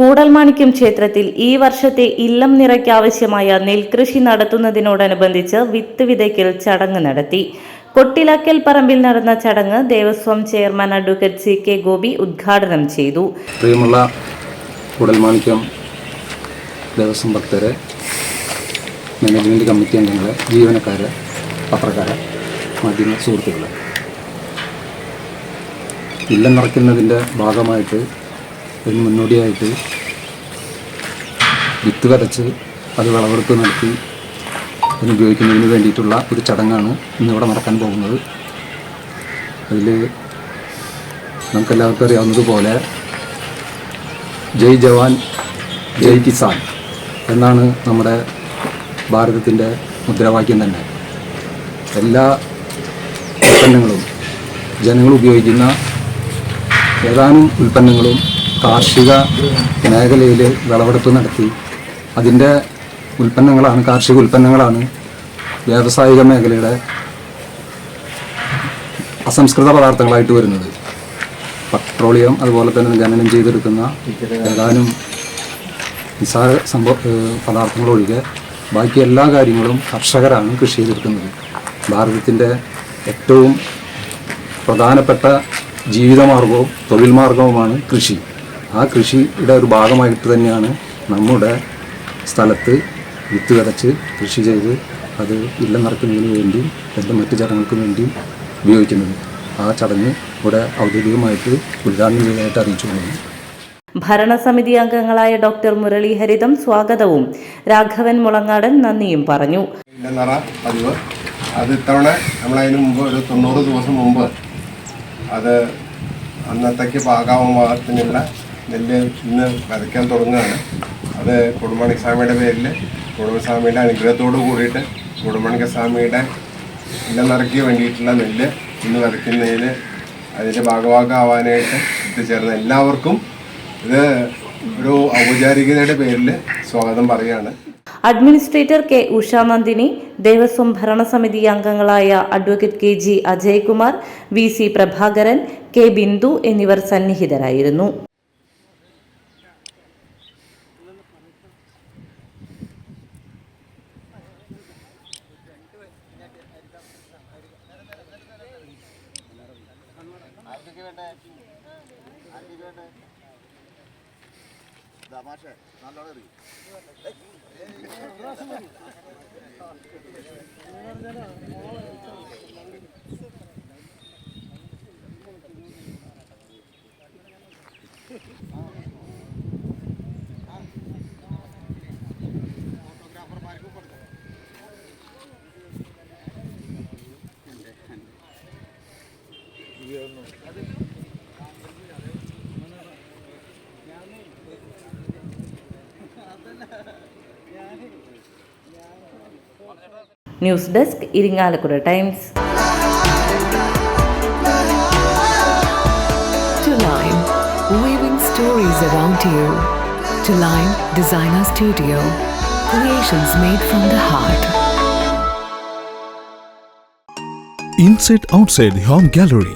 കൂടൽമാണിക്യം ക്ഷേത്രത്തിൽ ഈ വർഷത്തെ ഇല്ലം നിറയ്ക്കാവശ്യമായ നെൽകൃഷി നടത്തുന്നതിനോടനുബന്ധിച്ച് വിത്ത് വിതയ്ക്കൽ ചടങ്ങ് നടത്തി. കൊട്ടിലക്കൽ പറമ്പിൽ നടന്ന ചടങ്ങ് Devaswom chairman advocate C K Gopi ഉദ്ഘാടനം ചെയ്തു. പ്രിയമുള്ള കൂടൽമാണിക്യം ദേവസ്വം ഭക്തരെ മാനേജ്മെന്റ് കമ്മിറ്റി അംഗങ്ങളെ ജീവനക്കാരെ പത്രക്കാരെ മാധ്യമ സുഹൃത്തുക്കളെ. ഇല്ലം നിറയ്ക്കുന്നതിന്റെ ഭാഗമായിട്ട് അതിന് മുന്നോടിയായിട്ട് വിത്ത് വരച്ച് അത് വിളവെടുപ്പ് നടത്തി അതിന് ഉപയോഗിക്കുന്നതിന് വേണ്ടിയിട്ടുള്ള ഒരു ചടങ്ങാണ് ഇന്നിവിടെ നടക്കാൻ പോകുന്നത്. അതിൽ നമുക്കെല്ലാവർക്കും അറിയാവുന്നതുപോലെ ജയ് ജവാൻ ജയ് കിസാൻ എന്നാണ് നമ്മുടെ ഭാരതത്തിന്റെ മുദ്രാവാക്യം തന്നെ. എല്ലാ ഉൽപ്പന്നങ്ങളും ജനങ്ങൾ ഉപയോഗിക്കുന്ന ഏതാനും ഉൽപ്പന്നങ്ങളും കാർഷിക മേഖലയിൽ വിളവെടുപ്പ് നടത്തി. അതിന്റെ ഉൽപ്പന്നങ്ങളാണ് കാർഷിക ഉൽപ്പന്നങ്ങളാണ് വ്യാവസായിക മേഖലയുടെ അസംസ്കൃത പദാർത്ഥങ്ങളായിട്ട് വരുന്നത്. പെട്രോളിയം അതുപോലെ തന്നെ ഖനനം ചെയ്തെടുക്കുന്ന ഏതാനും നിസ്സാര സംഭവ പദാർത്ഥങ്ങളൊഴികെ ബാക്കി എല്ലാ കാര്യങ്ങളും കർഷകരാണ് കൃഷി ചെയ്തെടുക്കുന്നത്. ഭാരതത്തിന്റെ ഏറ്റവും പ്രധാനപ്പെട്ട ജീവിതമാർഗവും തൊഴിൽ മാർഗവുമാണ് കൃഷി. ആ കൃഷിയുടെ ഒരു ഭാഗമായിട്ട് തന്നെയാണ് നമ്മുടെ സ്ഥലത്ത് വിത്ത് വിതച്ച് കൃഷി ചെയ്ത് അത് ഇല്ലം നിറയ്ക്കുന്നതിന് വേണ്ടിയും എന്റെ മറ്റു ചടങ്ങുകൾക്കും വേണ്ടിയും ഉപയോഗിക്കുന്നത്. ആ ചടങ്ങ് ഇവിടെ ഔദ്യോഗികമായിട്ട് ഉദ്ഘാടനം ചെയ്തതായിട്ട് അറിയിച്ചു കൊള്ളുന്നു ഭരണസമിതി അംഗങ്ങളായ ഡോക്ടർ മുരളീഹരിതം സ്വാഗതവും. രാഘവൻ മുളങ്ങാടൻ നന്ദിയും പറഞ്ഞു. പതിവ്. അത് ഇത്തവണ നമ്മളതിന് മുമ്പ് ഒരു തൊണ്ണൂറ് ദിവസം മുമ്പ് അത് അന്നത്തേക്ക് പാകാവുമാകത്തിനുള്ള നെല്ല് ഇന്ന് വിതയ്ക്കാൻ തുടങ്ങുകയാണ്. അത് കുടുംബണിസ്വാമിയുടെ പേരിൽ കുടുംബസ്വാമിയുടെ അനുഗ്രഹത്തോട് കൂടിയിട്ട് കുടുംബണിസ്വാമിയുടെ ഇല്ല നിറയ്ക്ക് വേണ്ടിയിട്ടുള്ള നെല്ല് ഇന്ന് വരയ്ക്കുന്നതിൽ അതിന്റെ ഭാഗഭാഗമാവാനായിട്ട് എത്തിച്ചേർന്ന എല്ലാവർക്കും ഇത് ഒരു ഔപചാരികതയുടെ പേരിൽ സ്വാഗതം പറയുകയാണ്. അഡ്മിനിസ്ട്രേറ്റർ കെ ഉഷാനന്ദിനി ദേവസ്വം ഭരണസമിതി അംഗങ്ങളായ advocate K G Ajaykumar V C Prabhakaran K Bindu എന്നിവർ സന്നിഹിതരായിരുന്നു. ആർക്കൊക്കെ വേണ്ടേ? ആർക്കൊക്കെ വേണ്ടേ? തമാശ നല്ലോണം News desk Irinjalakuda Times To Line, weaving stories around you. To Line Designer Studio, creations made from the heart. Inside outside home gallery